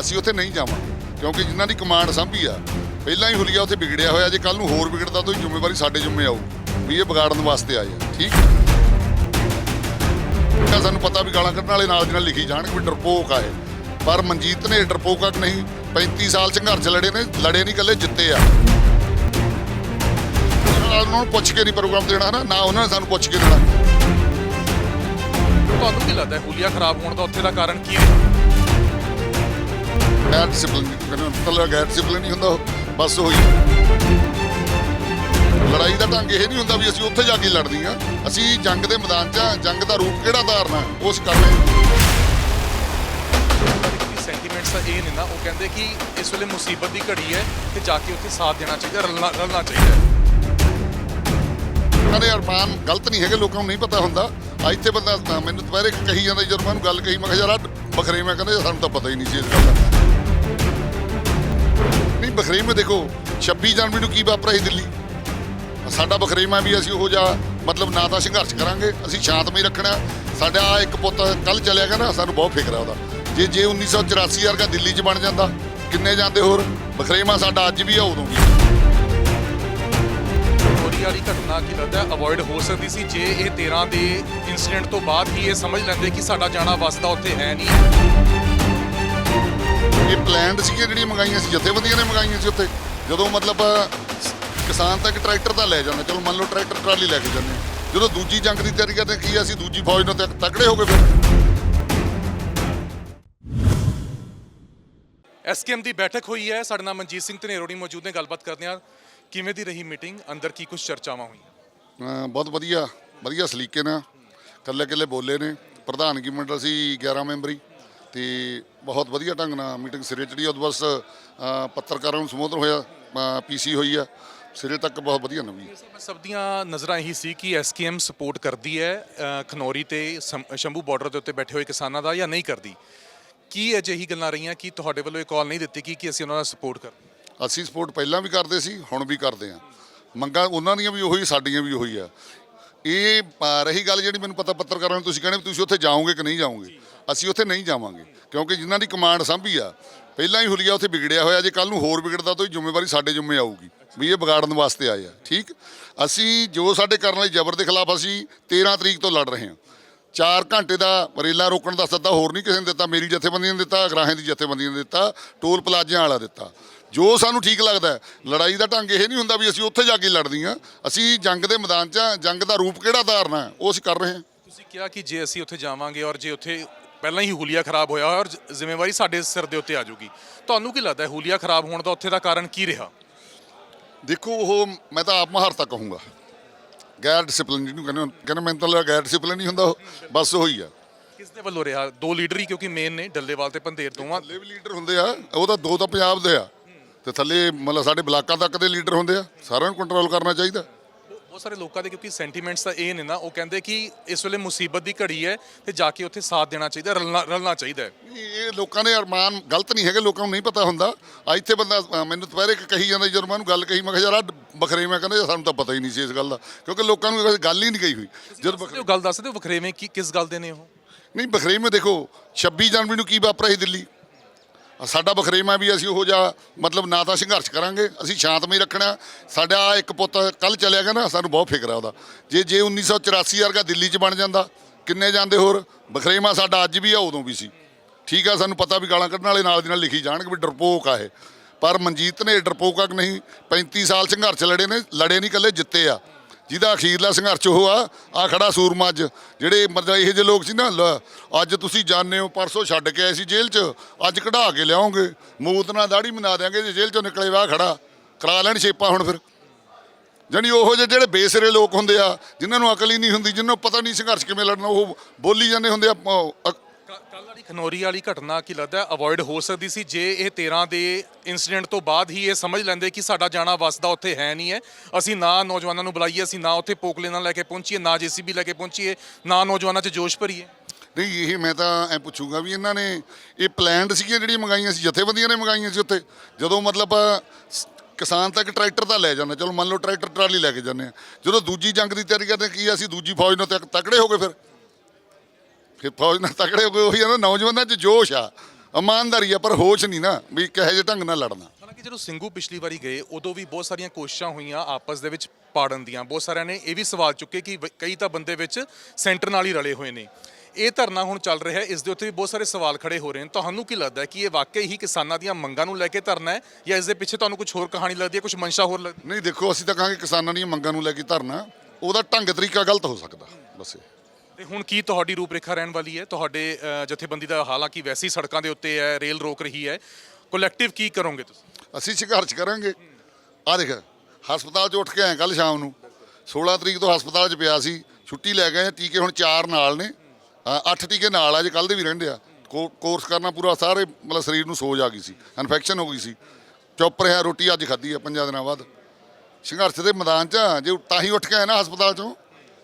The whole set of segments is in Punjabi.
ਅਸੀਂ ਉੱਥੇ ਨਹੀਂ ਜਾਵਾਂਗੇ, ਕਿਉਂਕਿ ਜਿਨ੍ਹਾਂ ਦੀ ਕਮਾਂਡ ਸੰਭੀ ਆ, ਪਹਿਲਾਂ ਹੀ ਹੁਲੀਆ ਉੱਥੇ ਵਿਗੜਿਆ ਹੋਇਆ, ਜੇ ਕੱਲ ਨੂੰ ਹੋਰ ਵਿਗੜਦਾ ਤਾਂ ਜ਼ਿੰਮੇਵਾਰੀ ਸਾਡੇ ਜ਼ਿੰਮੇ ਆਊ, ਵੀ ਇਹ ਵਿਗਾੜਨ ਵਾਸਤੇ ਆਏ ਆ, ਠੀਕ? ਤਾਂ ਸਾਨੂੰ ਪਤਾ ਵੀ ਗਾਲਾਂ ਕੱਢਣ ਵਾਲੇ ਨਾਲ ਦੀ ਨਾਲ ਲਿਖੀ ਜਾਣਗੇ ਵੀ ਡਰਪੋਕ ਆਏ ਪਰ ਮਨਜੀਤ ਨੇ ਡਰਪੋਕ ਆ ਕਿ ਨਹੀਂ 35 ਸਾਲ ਸੰਘਰਸ਼ ਲੜੇ ਨੇ, ਲੜੇ ਨਹੀਂ ਕੱਲੇ ਜਿੱਤੇ ਆ। ਉਹਨਾਂ ਨੂੰ ਪੁੱਛ ਕੇ ਨਹੀਂ ਪ੍ਰੋਗਰਾਮ ਦੇਣਾ ਨਾ ਨਾ ਉਹਨਾਂ ਨੇ ਸਾਨੂੰ ਪੁੱਛ ਕੇ ਦੇਣਾ। ਤੁਹਾਨੂੰ ਕੀ ਲੱਗਦਾ ਹੈ ਹੁਲੀਆ ਖਰਾਬ ਹੋਣ ਦਾ ਉੱਥੇ ਦਾ ਕਾਰਨ ਕੀ ਹੈ? ਡਿਸਪਲਿਨ ਮਤਲਬ ਗੈਰ ਡਿਸਪਲਿਨ ਨਹੀਂ ਹੁੰਦਾ ਬਸ ਉਹੀ। ਲੜਾਈ ਦਾ ਢੰਗ ਇਹ ਨਹੀਂ ਹੁੰਦਾ ਵੀ ਅਸੀਂ ਉੱਥੇ ਜਾ ਕੇ ਲੜਨੀ ਆ ਅਸੀਂ ਜੰਗ ਦੇ ਮੈਦਾਨ 'ਚ ਆ, ਜੰਗ ਦਾ ਰੂਪ ਕਿਹੜਾ ਧਾਰਨਾ ਉਸ ਕਰ ਰਹੇ ਹਾਂ। ਸੈਂਟੀਮੈਂਟਸ ਤਾਂ ਇਹ ਨੇ ਨਾ ਉਹ ਕਹਿੰਦੇ ਕਿ ਇਸ ਵੇਲੇ ਮੁਸੀਬਤ ਦੀ ਘੜੀ ਹੈ ਤੇ ਜਾ ਕੇ ਉੱਥੇ ਸਾਥ ਦੇਣਾ ਚਾਹੀਦਾ ਰਲਣਾ ਰਲਣਾ ਚਾਹੀਦਾ ਹੈ। ਉਹਨਾਂ ਦੇ ਅਰਮਾਨ ਗਲਤ ਨਹੀਂ ਹੈਗੇ ਲੋਕਾਂ ਨੂੰ ਨਹੀਂ ਪਤਾ ਹੁੰਦਾ। ਆ ਇੱਥੇ ਬੰਦਾ ਮੈਨੂੰ ਦੁਪਹਿਰੇ ਕਹੀ ਜਾਂਦਾ ਮੈਂ ਉਹਨੂੰ ਗੱਲ ਕਹੀ ਮੈਂ ਕਿਹਾ ਯਾਰ ਬਖਰੇ ਮੈਂ ਕਹਿੰਦਾ ਸਾਨੂੰ ਤਾਂ ਪਤਾ ਹੀ ਨਹੀਂ ਸੀ ਇਸ ਗੱਲ ਦਾ। ਨਹੀਂ ਬਖਰੇ ਦੇਖੋ 26 ਜਨਵਰੀ ਨੂੰ ਕੀ ਵਾਪਰਿਆ ਸੀ ਦਿੱਲੀ? ਸਾਡਾ ਬਖਰੇਮਾ ਵੀ ਅਸੀਂ ਉਹ ਜਾ ਮਤਲਬ ਨਾ ਤਾਂ ਸੰਘਰਸ਼ ਕਰਾਂਗੇ, ਅਸੀਂ ਸ਼ਾਂਤਮਈ ਰੱਖਣਾ। ਸਾਡਾ ਆਹ ਇੱਕ ਪੁੱਤ ਕੱਲ ਚਲਿਆ ਗਿਆ ਨਾ, ਸਾਨੂੰ ਬਹੁਤ ਫਿਕਰ ਆ ਉਹਦਾ। ਜੇ ਜੇ 1984 ਵਰਗਾ ਦਿੱਲੀ 'ਚ ਬਣ ਜਾਂਦਾ, ਕਿੰਨੇ ਜਾਂਦੇ ਹੋਰ? ਬਖਰੇਮਾ ਸਾਡਾ ਅੱਜ ਵੀ ਆ, ਉਦੋਂ ਵੀ ਚੋਰੀ ਵਾਲੀ ਘਟਨਾ ਕੀ ਲੱਗਦਾ ਅਵੋਇਡ ਹੋ ਸਕਦੀ ਸੀ ਜੇ ਇਹ 13 ਦੇ ਇਨਸੀਡੈਂਟ ਤੋਂ ਬਾਅਦ ਹੀ ਇਹ ਸਮਝ ਲੈਂਦੇ ਕਿ ਸਾਡਾ ਜਾਣਾ ਵਸਦਾ ਉੱਥੇ ਹੈ ਨਹੀਂ। ਇਹ ਪਲਾਨਡ ਸੀਗੀਆਂ ਜਿਹੜੀਆਂ ਮੰਗਾਈਆਂ ਸੀ ਜਥੇਬੰਦੀਆਂ ਨੇ ਮੰਗਾਈਆਂ ਸੀ ਉੱਥੇ। ਜਦੋਂ ਮਤਲਬ ਕਿਸਾਨ ਤੱਕ ਟਰੈਕਟਰ ਤਾਂ ਲੈ ਜਾਂਦਾ ਚਲੋ ਮੰਨ ਲਓ ਟਰੈਕਟਰ ਟਰਾਲੀ ਲੈ ਕੇ ਜਾਂਦੇ ਆ। ਜਦੋਂ ਦੂਜੀ ਜੰਗ ਦੀ ਤਿਆਰੀ ਕਰਦੇ ਕੀ ਅਸੀਂ ਦੂਜੀ ਫੌਜ ਨਾਲ ਤੱਕ ਤਕੜੇ ਹੋ ਗਏ ਫਿਰ। ਐਸਕੇਐਮ ਦੀ ਬੈਠਕ ਹੋਈ ਹੈ। ਸਾਡੇ ਨਾਲ ਮਨਜੀਤ ਸਿੰਘ ਧਨੇਰੋੜੀ ਮੌਜੂਦ ਨੇ ਗੱਲਬਾਤ ਕਰਦੇ ਹਾਂ। ਕਿਵੇਂ ਦੀ ਰਹੀ ਮੀਟਿੰਗ ਅੰਦਰ ਕੀ ਕੁਝ ਚਰਚਾਵਾਂ ਹੋਈਆਂ? ਬਹੁਤ ਵਧੀਆ ਵਧੀਆ ਸਲੀਕੇ ਨਾਲ। ਕੱਲੇ ਕੱਲੇ ਬੋਲੇ ਨੇ। ਪ੍ਰਧਾਨਗੀ ਮੰਡਲ ਸੀ 11 ਮੈਂਬਰੀ। ਤੇ ਬਹੁਤ ਵਧੀਆ ਢੰਗ ਨਾਲ ਮੀਟਿੰਗ ਸਿਰੇ ਚੜੀ ਉਹ ਤੋਂ ਬਸ ਪੱਤਰਕਾਰਾਂ ਨੂੰ ਸੰਬੋਧਨ ਹੋਇਆ ਪੀਸੀ ਹੋਈ ਆ। ਸਿਰੇ ਤੱਕ ਬਹੁਤ ਵਧੀਆ ਨਵੀਂ ਸਭ ਦੀਆਂ ਨਜ਼ਰਾਂ ਇਹੀ ਸੀ ਕਿ ਐਸਕੇਐਮ ਸਪੋਰਟ ਕਰਦੀ ਹੈ ਖਨੌਰੀ ਤੇ ਸ਼ੰਭੂ ਬਾਰਡਰ ਦੇ ਉੱਤੇ ਬੈਠੇ ਹੋਏ ਕਿਸਾਨਾਂ ਦਾ ਜਾਂ ਨਹੀਂ ਕਰਦੀ। ਕੀ ਅਜਿਹੀ ਗੱਲਾਂ ਰਹੀਆਂ ਕਿ ਤੁਹਾਡੇ ਵੱਲੋਂ ਇਹ ਕਾਲ ਨਹੀਂ ਦਿੱਤੀ ਗਈ ਕਿ ਅਸੀਂ ਉਹਨਾਂ ਦਾ ਸਪੋਰਟ ਕਰ ਅਸੀਂ ਸਪੋਰਟ ਪਹਿਲਾਂ ਵੀ ਕਰਦੇ ਸੀ ਹੁਣ ਵੀ ਕਰਦੇ ਆ ਮੰਗਾਂ ਉਹਨਾਂ ਦੀਆਂ ਵੀ ਉਹੀ ਸਾਡੀਆਂ ਵੀ ਉਹੀ ਆ। ਇਹ ਰਹੀ ਗੱਲ ਜਿਹੜੀ ਮੈਨੂੰ ਪਤਾ ਪੱਤਰਕਾਰਾਂ ਨੂੰ ਤੁਸੀਂ ਕਹਿੰਦੇ ਤੁਸੀਂ ਉੱਥੇ ਜਾਓਗੇ ਕਿ ਨਹੀਂ ਜਾਓਗੇ? ਅਸੀਂ ਉੱਥੇ ਨਹੀਂ ਜਾਵਾਂਗੇ, ਕਿਉਂਕਿ ਜਿਨ੍ਹਾਂ ਦੀ ਕਮਾਂਡ ਸਾਂਭੀ ਆ, ਪਹਿਲਾਂ ਹੀ ਹੁਲੀਆ ਉੱਥੇ ਵਿਗੜਿਆ ਹੋਇਆ, ਜੇ ਕੱਲ ਨੂੰ ਹੋਰ ਵਿਗੜਦਾ ਤਾਂ ਉਹਦੀ ਜ਼ਿੰਮੇਵਾਰੀ ਸਾਡੇ ਜ਼ਿੰਮੇ ਆਊਗੀ, ਵੀ ਇਹ ਵਿਗਾੜਨ ਵਾਸਤੇ ਆਏ ਆ, ਠੀਕ? ਅਸੀਂ ਜੋ ਸਾਡੇ ਕਰਨ ਵਾਲੇ ਜ਼ਬਰ ਦੇ ਖਿਲਾਫ ਅਸੀਂ 13 ਤਰੀਕ ਤੋਂ ਲੜ ਰਹੇ ਹਾਂ। 4 ਘੰਟੇ ਦਾ ਰੇਲਾਂ ਰੋਕਣ ਦਾ ਸੱਦਾ ਹੋਰ ਨਹੀਂ ਕਿਸੇ ਨੇ ਦਿੱਤਾ, ਮੇਰੀ ਜਥੇਬੰਦੀ ਨੇ ਦਿੱਤਾ, ਅਗਰਾਹਾਂ ਦੀ ਜਥੇਬੰਦੀਆਂ ਨੇ ਦਿੱਤਾ, ਟੋਲ ਪਲਾਜ਼ਿਆਂ ਵਾਲਾ ਦਿੱਤਾ। ਜੋ ਸਾਨੂੰ ਠੀਕ ਲੱਗਦਾ ਲੜਾਈ ਦਾ ਢੰਗ ਇਹ ਨਹੀਂ ਹੁੰਦਾ ਵੀ ਅਸੀਂ ਉੱਥੇ ਜਾ ਕੇ ਲੜਦੀਆਂ ਅਸੀਂ ਜੰਗ ਦੇ ਮੈਦਾਨ 'ਚ ਜੰਗ ਦਾ ਰੂਪ ਕਿਹੜਾ ਧਾਰਨਾ ਉਹ ਅਸੀਂ ਕਰ ਰਹੇ ਹਾਂ। ਤੁਸੀਂ ਕਿਹਾ ਕਿ ਜੇ ਅਸੀਂ ਉੱਥੇ ਜਾਵਾਂਗੇ ਔਰ ਜੇ ਉੱਥੇ ਪਹਿਲਾਂ ਹੀ ਹੁਲੀਆ ਖਰਾਬ ਹੋਇਆ ਹੋਇਆ ਔਰ ਜ਼- ਜ਼ਿੰਮੇਵਾਰੀ ਸਾਡੇ ਸਿਰ ਦੇ ਉੱਤੇ ਆ ਜਾਊਗੀ। ਤੁਹਾਨੂੰ ਕੀ ਲੱਗਦਾ ਹੈ ਹੁਲੀਆ ਖਰਾਬ ਹੋਣ ਦਾ ਉੱਥੇ ਦਾ ਕਾਰਨ ਕੀ ਰਿਹਾ? ਦੇਖੋ ਉਹ ਮੈਂ ਤਾਂ ਆਪ ਮਹਾਰਤਾ ਕਹੂੰਗਾ। ਗੈਰ ਡਿਸਪਲਿਨ ਜਿਹਨੂੰ ਕਹਿੰਦੇ ਕਹਿੰਦੇ ਮੈਨੂੰ ਤਾਂ ਲੱਗਦਾ ਗੈਰ ਡਿਸਪਲਿਨ ਨਹੀਂ ਹੁੰਦਾ ਉਹ ਬਸ ਉਹੀ ਆ। ਕਿਸ ਦੇ ਵੱਲੋਂ ਰਿਹਾ? ਦੋ ਲੀਡਰ ਹੀ ਕਿਉਂਕਿ ਮੇਨ ਨੇ ਡੱਲੇਵਾਲ ਤੇ ਪੰਧੇਰ ਦੋਵਾਂ। ਥੱਲੇ ਵੀ ਲੀਡਰ ਹੁੰਦੇ ਆ ਉਹ ਤਾਂ ਦੋ ਤਾਂ ਪੰਜਾਬ ਦੇ ਆ। ਤੇ ਥੱਲੇ ਮਤਲਬ ਸਾਡੇ ਬਲਾਕਾਂ ਤੱਕ ਦੇ ਲੀਡਰ ਹੁੰਦੇ ਆ ਸਾਰਿਆਂ ਨੂੰ ਕੰਟਰੋਲ ਕਰਨਾ ਚਾਹੀਦਾ। ਬਹੁਤ ਸਾਰੇ ਲੋਕਾਂ ਦੇ ਕਿਉਂਕਿ ਸੈਂਟੀਮੈਂਟਸ ਤਾਂ ਇਹ ਨੇ ਨਾ ਉਹ ਕਹਿੰਦੇ ਕਿ ਇਸ ਵੇਲੇ ਮੁਸੀਬਤ ਦੀ ਘੜੀ ਹੈ ਤੇ ਜਾ ਕੇ ਉੱਥੇ ਸਾਥ ਦੇਣਾ ਚਾਹੀਦਾ ਰਲਣਾ ਰਲਣਾ ਚਾਹੀਦਾ ਹੈ। ਇਹ ਲੋਕਾਂ ਦੇ ਅਰਮਾਨ ਗਲਤ ਨਹੀਂ ਹੈਗੇ ਲੋਕਾਂ ਨੂੰ ਨਹੀਂ ਪਤਾ ਹੁੰਦਾ। ਆ ਇੱਥੇ ਬੰਦਾ ਅ, ਮੈਨੂੰ ਦੁਪਹਿਰੇ ਇੱਕ ਕਹੀ ਜਾਂਦਾ ਜਦੋਂ ਮੈਂ ਉਹਨੂੰ ਗੱਲ ਕਹੀ ਮੈਂ ਕਿਹਾ ਯਾਰ ਬਖਰੇ ਮੈਂ ਕਹਿੰਦਾ ਸਾਨੂੰ ਤਾਂ ਪਤਾ ਹੀ ਨਹੀਂ ਸੀ ਇਸ ਗੱਲ ਦਾ। ਕਿਉਂਕਿ ਲੋਕਾਂ ਨੂੰ ਇਹ ਗੱਲ ਹੀ ਨਹੀਂ ਕਹੀ ਹੋਈ। ਜਦੋਂ ਬਖਰੇ ਹੋ ਗੱਲ ਦੱਸਦੇ ਹੋ ਵਖਰੇਵੇਂ ਕੀ ਕਿਸ ਗੱਲ ਦੇ ਨੇ ਉਹ? ਨਹੀਂ ਬਖਰੇਮੇ ਦੇਖੋ 26 ਜਨਵਰੀ ਨੂੰ ਕੀ ਵਾਪਰਿਆ ਸੀ ਦਿੱਲੀ? ਆ ਸਾਡਾ ਬਖਰੇਮਾ ਵੀ ਅਸੀਂ ਉਹ ਜਾ ਮਤਲਬ ਨਾ ਤਾਂ ਸੰਘਰਸ਼ ਕਰਾਂਗੇ, ਅਸੀਂ ਸ਼ਾਂਤਮਈ ਰੱਖਣਾ। ਸਾਡਾ ਆਹ ਇੱਕ ਪੁੱਤ ਕੱਲ ਚਲਿਆ ਗਿਆ ਨਾ, ਸਾਨੂੰ ਬਹੁਤ ਫਿਕਰ ਆ ਉਹਦਾ। ਜੇ ਜੇ 1984 ਵਰਗਾ ਦਿੱਲੀ 'ਚ ਬਣ ਜਾਂਦਾ, ਕਿੰਨੇ ਜਾਂਦੇ ਹੋਰ? ਬਖਰੇਮਾ ਸਾਡਾ ਅੱਜ ਵੀ ਆ, ਉਦੋਂ ਵੀ ਸੀ। ਠੀਕ ਆ, ਸਾਨੂੰ ਪਤਾ ਵੀ ਗਾਲਾਂ ਕੱਢਣ ਵਾਲੇ ਨਾਲ ਦੀ ਨਾਲ ਲਿਖੀ ਜਾਣਗੇ ਵੀ ਡਰਪੋਕ ਆ ਇਹ। ਪਰ ਮਨਜੀਤ ਨੇ ਡਰਪੋਕ ਨਹੀਂ 35 ਸਾਲ ਸੰਘਰਸ਼ ਲੜੇ ਨੇ, ਲੜੇ ਨਹੀਂ ਕੱਲੇ ਜਿੱਤੇ ਆ। ਜਿਹਦਾ ਅਖੀਰਲਾ ਸੰਘਰਸ਼ ਉਹ ਆ ਆ ਖੜਾ ਸੂਰਮਾ ਅੱਜ। ਜਿਹੜੇ ਮਤਲਬ ਇਹੋ ਜਿਹੇ ਲੋਕ ਸੀ ਨਾ, ਲ- ਅੱਜ ਤੁਸੀਂ ਜਾਣਦੇ ਹੋ, ਪਰਸੋਂ ਛੱਡ ਕੇ ਆਏ ਸੀ ਜੇਲ੍ਹ 'ਚ, ਅੱਜ ਕਢਾ ਕੇ ਲਿਆਓਗੇ ਮੂਤ ਨਾਲ ਦਾੜੀ ਮਨਾ ਦਿਆਂਗੇ ਜੇ ਜੇਲ੍ਹ 'ਚੋਂ ਨਿਕਲੇ ਵਾ, ਖੜਾ। ਕਰਾ ਲੈਣ ਸ਼ੇਪਾਂ ਹੁਣ ਫਿਰ। ਜਾਣੀ ਉਹੋ ਜਿਹੇ ਜਿਹੜੇ ਬੇਸਰੇ ਲੋਕ ਹੁੰਦੇ ਆ, ਜਿਨ੍ਹਾਂ ਨੂੰ ਅਕਲ ਹੀ ਨਹੀਂ ਹੁੰਦੀ, ਜਿਨ੍ਹਾਂ ਨੂੰ ਪਤਾ ਨਹੀਂ ਸੰਘਰਸ਼ ਕਿਵੇਂ ਲੜਨਾ, ਉਹ ਬੋਲੀ ਜਾਂਦੇ ਹੁੰਦੇ ਆ ਅ- ਅ- ਕੱਲ ਵਾਲੀ ਖਨੌਰੀ ਵਾਲੀ ਘਟਨਾ ਕੀ ਲੱਗਦਾ ਅਵੋਇਡ ਹੋ ਸਕਦੀ ਸੀ ਜੇ ਇਹ 13 ਦੇ ਇਨਸੀਡੈਂਟ ਤੋਂ ਬਾਅਦ ਹੀ ਇਹ ਸਮਝ ਲੈਂਦੇ ਕਿ ਸਾਡਾ ਜਾਣਾ ਵਸਦਾ ਉੱਥੇ ਹੈ ਨਹੀਂ ਹੈ। ਅਸੀਂ ਨਾ ਨੌਜਵਾਨਾਂ ਨੂੰ ਬੁਲਾਈਏ, ਅਸੀਂ ਨਾ ਉੱਥੇ ਪੋਕਲੇ ਨਾਲ ਲੈ ਕੇ ਪਹੁੰਚੀਏ, ਨਾ ਜੀਸੀਬੀ ਲੈ ਕੇ ਪਹੁੰਚੀਏ, ਨਾ ਨੌਜਵਾਨਾਂ 'ਚ ਜੋਸ਼ ਭਰੀਏ। ਨਹੀਂ, ਇਹ ਮੈਂ ਤਾਂ ਐ ਪੁੱਛੂਗਾ ਵੀ ਇਹਨਾਂ ਨੇ ਇਹ ਪਲਾਨਡ ਸੀਗੀਆਂ ਜਿਹੜੀਆਂ ਮੰਗਾਈਆਂ ਸੀ, ਜਥੇਬੰਦੀਆਂ ਨੇ ਮੰਗਾਈਆਂ ਸੀ ਉੱਥੇ? ਜਦੋਂ ਮਤਲਬ ਕਿਸਾਨ ਤੱਕ ਟਰੈਕਟਰ ਤਾਂ ਲੈ ਜਾਂਦਾ, ਚਲੋ ਮੰਨ ਲਓ ਟਰੈਕਟਰ ਟਰਾਲੀ ਲੈ ਕੇ ਜਾਂਦੇ ਆ। ਜਦੋਂ ਦੂਜੀ ਜੰਗ ਦੀ ਤਿਆਰੀ ਕਰਦੇ ਕੀ ਅਸੀਂ ਦੂਜੀ ਫੌਜ ਨੂੰ ਤੱਕ ਤਕੜੇ ਹੋ ਗਏ ਫਿਰ? ਫਿਰ ਫੌਜ ਨਾਲ ਤਕੜੇ ਹੋ ਗਏ ਉਹੀ ਆ ਨਾ ਨੌਜਵਾਨਾਂ 'ਚ ਜੋਸ਼ ਆ। ਇਮਾਨਦਾਰੀ ਆ ਪਰ ਹੋਸ਼ ਨਹੀਂ ਨਾ ਵੀ ਕਿਹੋ ਜਿਹੇ ਢੰਗ ਨਾਲ ਲੜਨਾ। ਹਾਲਾਂਕਿ ਜਦੋਂ ਸਿੰਘੂ ਪਿਛਲੀ ਵਾਰੀ ਗਏ ਉਦੋਂ ਵੀ ਬਹੁਤ ਸਾਰੀਆਂ ਕੋਸ਼ਿਸ਼ਾਂ ਹੋਈਆਂ ਆਪਸ ਦੇ ਵਿੱਚ ਪਾੜਨ ਦੀਆਂ। ਬਹੁਤ ਸਾਰਿਆਂ ਨੇ ਇਹ ਵੀ ਸਵਾਲ ਚੁੱਕੇ ਕਿ ਵ- ਕਈ ਤਾਂ ਬੰਦੇ ਵਿੱਚ ਸੈਂਟਰ ਨਾਲ ਹੀ ਰਲੇ ਹੋਏ ਨੇ। ਇਹ ਧਰਨਾ ਹੁਣ ਚੱਲ ਰਿਹਾ ਹੈ ਇਸ ਦੇ ਉੱਤੇ ਵੀ ਬਹੁਤ ਸਾਰੇ ਸਵਾਲ ਖੜੇ ਹੋ ਰਹੇ ਨੇ। ਤੁਹਾਨੂੰ ਕੀ ਲੱਗਦਾ ਹੈ ਕਿ ਇਹ ਵਾਕਈ ਹੀ ਕਿਸਾਨਾਂ ਦੀਆਂ ਮੰਗਾਂ ਨੂੰ ਲੈ ਕੇ ਧਰਨਾ ਹੈ ਜਾਂ ਇਸ ਦੇ ਪਿੱਛੇ ਤੁਹਾਨੂੰ ਕੁਝ ਹੋਰ ਕਹਾਣੀ ਲੱਗਦੀ ਹੈ ਕੁਝ ਮਨਸ਼ਾ ਹੋਰ ਲੱਗਦੀ ਹੈ ਨਹੀਂ ਦੇਖੋ ਅਸੀਂ ਤਾਂ ਕਹਾਂਗੇ ਕਿਸਾਨਾਂ ਦੀਆਂ ਮੰਗਾਂ ਨੂੰ ਲੈ ਕੇ ਧਰਨਾ ਉਹਦਾ ਢੰਗ ਤਰੀਕਾ ਗਲਤ ਹੋ ਸਕਦਾ। ਬਸ ਇਹ। ਤੇ ਹੁਣ ਕੀ ਤੁਹਾਡੀ ਰੂਪਰੇਖਾ ਰਹਿਣ ਵਾਲੀ ਹੈ? ਤੁਹਾਡੇ ਜਥੇਬੰਦੀ ਦਾ ਹਾਲਾਂਕਿ ਵੈਸੇ ਹੀ ਸੜਕਾਂ ਦੇ ਉੱਤੇ ਹੈ ਰੇਲ ਰੋਕ ਰਹੀ ਹੈ। ਕਲੈਕਟਿਵ ਕੀ ਕਰੋਗੇ ਤੁਸੀਂ? ਅਸੀਂ ਸੰਘਰਸ਼ ਕਰਾਂਗੇ। ਆ ਦੇਖ ਹਸਪਤਾਲ 'ਚ ਉੱਠ ਕੇ ਆਏ ਕੱਲ ਸ਼ਾਮ ਨੂੰ। 16 ਤਰੀਕ ਤੋਂ ਹਸਪਤਾਲ 'ਚ ਪਿਆ ਸੀ। ਛੁੱਟੀ ਲੈ ਗਏ ਟੀਕੇ ਹੁਣ 4 ਨਾਲ ਨੇ। 8 ਟੀਕੇ ਨਾਲ ਆ ਜੇ ਕੱਲ ਦੇ ਵੀ ਰਹਿੰਦੇ ਆ। ਕੋਰਸ ਕਰਨਾ ਪੂਰਾ ਸਾਰੇ ਮਤਲਬ ਸਰੀਰ ਨੂੰ ਸੋਜ ਆ ਗਈ ਸੀ। ਇਨਫੈਕਸ਼ਨ ਹੋ ਗਈ ਸੀ। ਚੁੱਪ ਰਿਹਾ ਰੋਟੀ ਅੱਜ ਖਾਧੀ ਆ ਪੰਜਾਂ ਦਿਨਾਂ ਬਾਅਦ। ਸੰਘਰਸ਼ ਦੇ ਮੈਦਾਨ 'ਚ ਆ, ਜੇ ਤਾਂ ਹੀ ਉੱਠ ਕੇ ਆਏ ਨਾ ਹਸਪਤਾਲ 'ਚੋਂ।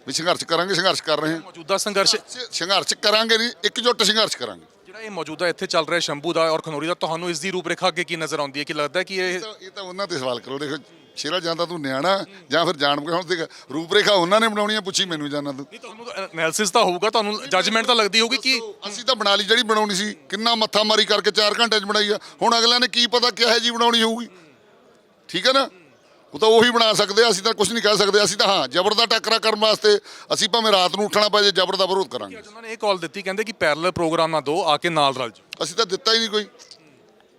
ਵੀ ਸੰਘਰਸ਼ ਕਰਾਂਗੇ ਸੰਘਰਸ਼ ਕਰ ਰਹੇ ਹਾਂ। ਮੌਜੂਦਾ ਸੰਘਰਸ਼ ਸੰਘਰਸ਼ ਕਰਾਂਗੇ ਨਹੀਂ ਇਕਜੁੱਟ ਸੰਘਰਸ਼ ਕਰਾਂਗੇ। ਜਿਹੜਾ ਇਹ ਮੌਜੂਦਾ ਇੱਥੇ ਚੱਲ ਰਿਹਾ ਸ਼ੰਭੂ ਦਾ ਔਰ ਖਨੌਰੀ ਦਾ ਤੁਹਾਨੂੰ ਇਸ ਦੀ ਰੂਪਰੇਖਾ ਅੱਗੇ ਕੀ ਨਜ਼ਰ ਆਉਂਦੀ ਹੈ? ਕਿ ਲੱਗਦਾ ਹੈ ਕਿ ਇਹ ਇਹ ਤਾਂ- ਉਹਨਾਂ ਤੇ ਸਵਾਲ ਕਰੋ ਦੇਖੋ ਸ਼ੇਰਾ ਜਾਂਦਾ ਤੂੰ ਨਿਆਣਾ ਜਾਂ ਫਿਰ ਜਾਣ ਕੇ ਹੁਣ ਦੇਖ ਰੂਪਰੇਖਾ ਉਹਨਾਂ ਨੇ ਬਣਾਉਣੀ ਆ ਪੁੱਛੀ ਮੈਨੂੰ ਜਾਣਾ ਤੂੰ। ਨਹੀਂ ਤੁਹਾਨੂੰ ਐਨਾਲਿਸਿਸ ਤਾਂ ਹੋਊਗਾ ਤੁਹਾਨੂੰ ਜੱਜਮੈਂਟ ਤਾਂ ਲੱਗਦੀ ਹੋਊਗੀ ਕਿ ਅਸੀਂ ਤਾਂ ਬਣਾ ਲਈ ਜਿਹੜੀ ਬਣਾਉਣੀ ਸੀ ਕਿੰਨਾ ਮੱਥਾ ਮਾਰੀ ਕਰਕੇ 4 ਘੰਟੇ 'ਚ ਬਣਾਈ ਆ। ਹੁਣ ਅਗਲਿਆਂ ਨੇ ਕੀ ਪਤਾ ਕਿਹੋ ਜੀ ਬਣਾਉਣੀ ਹੋਊਗੀ। ਠੀਕ ਹੈ ਨਾ? ਉਹ ਤਾਂ ਉਹੀ ਬਣਾ ਸਕਦੇ ਅਸੀਂ ਤਾਂ ਕੁਝ ਨਹੀਂ ਕਹਿ ਸਕਦੇ ਅਸੀਂ ਤਾਂ ਹਾਂ ਜ਼ਬਰ ਦਾ ਟੱਕਰਾ ਕਰਨ ਵਾਸਤੇ ਅਸੀਂ ਭਾਵੇਂ ਰਾਤ ਨੂੰ ਉੱਠਣਾ ਪਏ ਜੇ ਜ਼ਬਰ ਦਾ ਵਿਰੋਧ ਕਰਾਂਗੇ। ਅੱਜ ਉਹਨਾਂ ਨੇ ਇਹ ਕਾਲ ਦਿੱਤੀ ਕਹਿੰਦੇ ਕਿ ਪੈਰਲਲ ਪ੍ਰੋਗਰਾਮ ਨਾ ਦੋ ਆ ਕੇ ਨਾਲ ਰਲ ਜਾਓ। ਅਸੀਂ ਤਾਂ ਦਿੱਤਾ ਹੀ ਨਹੀਂ ਕੋਈ।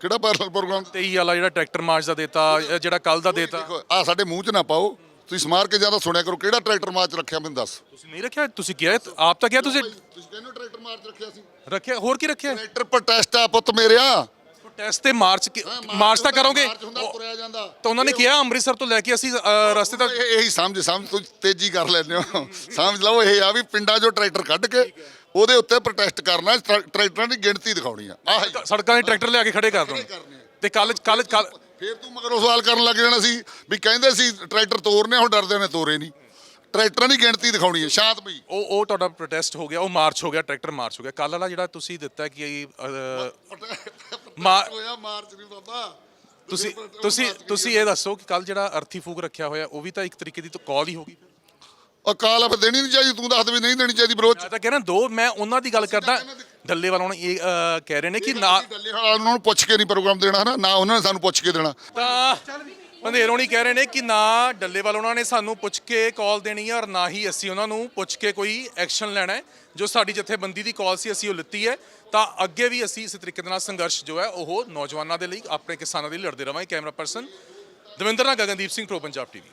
ਕਿਹੜਾ ਪੈਰਲਲ ਪ੍ਰੋਗਰਾਮ 23 ਵਾਲਾ ਜਿਹੜਾ ਟਰੈਕਟਰ ਮਾਰਚ ਦਾ ਦੇਤਾ ਜਿਹੜਾ ਕੱਲ ਦਾ ਦੇਤਾ। ਆ ਸਾਡੇ ਮੂੰਹ 'ਚ ਨਾ ਪਾਓ ਤੁਸੀਂ ਸਮਾਰ ਕੇ ਜ਼ਿਆਦਾ ਸੁਣਿਆ ਕਰੋ ਕਿਹੜਾ ਟਰੈਕਟਰ ਮਾਰਚ ਰੱਖਿਆ ਮੈਨੂੰ ਦੱਸ। ਤੁਸੀਂ ਨਹੀਂ ਰੱਖਿਆ ਤੁਸੀਂ ਕਿਹਾ ਆਪ ਤਾਂ ਕਿਹਾ ਤੁਸੀਂ ਤੁਸੀਂ ਕਹਿੰਦੇ ਟਰੈਕਟਰ ਮਾਰਚ ਰੱਖਿਆ ਸੀ। ਰੱਖਿਆ ਹੋਰ ਕੀ ਰੱਖਿਆ? ਟਰੈਕਟਰ ਪ੍ਰੋਟੈਸਟ ਆ ਪੁੱਤ ਮੇਰਿਆ। ਟੈਸਟ ਤੇ ਮਾਰਚ ਕੀ- ਮਾਰਚ ਤਾਂ ਕਰੋਗੇ? ਮਾਰਚ ਹੁੰਦਾ ਤੁਰਿਆ ਜਾਂਦਾ। ਤਾਂ ਉਹਨਾਂ ਨੇ ਕਿਹਾ ਅੰਮ੍ਰਿਤਸਰ ਤੋਂ ਲੈ ਕੇ ਅਸੀਂ ਅ, ਰਸਤੇ ਤੱਕ ਇਹ ਇਹੀ ਸਮਝ ਸਮਝ ਤੁਸੀਂ ਤੇਜ਼ੀ ਕਰ ਲੈਂਦੇ ਹੋ। ਸਮਝ ਲਓ ਇਹ ਆ ਵੀ ਪਿੰਡਾਂ 'ਚੋਂ ਟਰੈਕਟਰ ਕੱਢ ਕੇ ਉਹਦੇ ਉੱਤੇ ਪ੍ਰੋਟੈਸਟ ਕਰਨਾ ਟਰੈ- ਟਰੈਕਟਰਾਂ ਦੀ ਗਿਣਤੀ ਦਿਖਾਉਣੀ ਆ। ਆਹ ਸੜਕਾਂ 'ਤੇ ਟਰੈਕਟਰ ਲਿਆ ਕੇ ਖੜੇ ਕਰ ਦੋ ਕਰਨੇ ਆ। ਤੇ ਕੱਲ ਕੱਲ ਕੱਲ ਫੇਰ ਤੂੰ ਮਗਰੋਂ ਸਵਾਲ ਕਰਨ ਲੱਗ ਜਾਣਾ ਸੀ ਵੀ ਕਹਿੰਦੇ ਸੀ ਟਰੈਕਟਰ ਤੋਰਨੇ ਹੁਣ ਡਰਦੇ ਨੇ ਤੋਰੇ ਨਹੀਂ। ਟਰੈਕਟਰਾਂ ਦੀ ਗਿਣਤੀ ਦਿਖਾਉਣੀ ਹੈ ਸ਼ਾਂਤ ਬਈ। ਉਹ ਉਹ ਤੁਹਾਡਾ ਪ੍ਰੋਟੈਸਟ ਹੋ ਗਿਆ ਉਹ ਮਾਰਚ ਹੋ ਗਿਆ ਟਰੈਕਟਰ ਮਾਰਚ ਹੋ ਗਿਆ। ਕੱਲ ਵਾਲਾ ਜਿਹੜਾ ਤੁਸੀਂ ਦਿੱਤਾ ਕਿ ਅ, ਹੋਇਆ ਮਾਰਚ ਨਹੀਂ ਬਾਬਾ। ਤੁਸੀਂ ਤੁਸੀਂ ਤੁਸੀਂ ਇਹ ਦੱਸੋ ਕਿ ਕੱਲ ਜਿਹੜਾ ਅਰਥੀ ਫੂਕ ਰੱਖਿਆ ਹੋਇਆ ਉਹ ਵੀ ਤਾਂ ਇੱਕ ਤਰੀਕੇ ਦੀ ਤਾਂ ਕਾਲ ਹੀ ਹੋਗੀ ਅਕਾਲ ਆ ਫਿਰ ਦੇਣੀ ਨਹੀਂ ਚਾਹੀਦੀ ਤੂੰ ਦੱਸ ਦੇ ਵੀ ਨਹੀਂ ਦੇਣੀ ਚਾਹੀਦੀ ਵਿਰੋਧ ਮੈਂ ਤਾਂ ਕਹਿ ਰਿਹਾ ਦੋ ਮੈਂ ਉਹਨਾਂ ਦੀ ਗੱਲ ਕਰਦਾ ਡੱਲੇ ਵਾਲੋਂ ਨੇ ਇਹ ਕਹਿ ਰਹੇ ਨੇ ਕਿ ਨਾ ਡੱਲੇ ਵਾਲਾ ਉਹਨਾਂ ਨੂੰ ਪੁੱਛ ਕੇ ਨਹੀਂ ਪ੍ਰੋਗਰਾਮ ਦੇਣਾ ਹਨਾ ਨਾ ਉਹਨਾਂ ਨੇ ਸਾਨੂੰ ਪੁੱਛ ਕੇ ਦੇਣਾ। ਤਾਂ ਬੰਦੇਰੋਂ ਨਹੀਂ ਕਹਿ ਰਹੇ ਨੇ ਕਿ ਨਾ ਡੱਲੇ ਵਾਲ ਉਹਨਾਂ ਨੇ ਸਾਨੂੰ ਪੁੱਛ ਕੇ ਕਾਲ ਦੇਣੀ ਹੈ ਔਰ ਨਾ ਹੀ ਅਸੀਂ ਉਹਨਾਂ ਨੂੰ ਪੁੱਛ ਕੇ ਕੋਈ ਐਕਸ਼ਨ ਲੈਣਾ ਹੈ। ਜੋ ਸਾਡੀ ਜਥੇਬੰਦੀ ਦੀ ਕਾਲ ਸੀ, ਅਸੀਂ ਉਹ ਲਿੱਤੀ ਹੈ। ਤਾਂ ਅੱਗੇ ਵੀ ਅਸੀਂ ਇਸੇ ਤਰੀਕੇ ਦੇ ਨਾਲ ਸੰਘਰਸ਼ ਜੋ ਹੈ, ਉਹ ਨੌਜਵਾਨਾਂ ਦੇ ਲਈ, ਆਪਣੇ ਕਿਸਾਨਾਂ ਦੇ ਲਈ ਲੜਦੇ ਰਵਾਂਗੇ। ਕੈਮਰਾ ਪਰਸਨ ਦਵਿੰਦਰ ਨਾਲ ਗਗਨਦੀਪ ਸਿੰਘ, ਪ੍ਰੋ ਪੰਜਾਬ ਟੀਵੀ।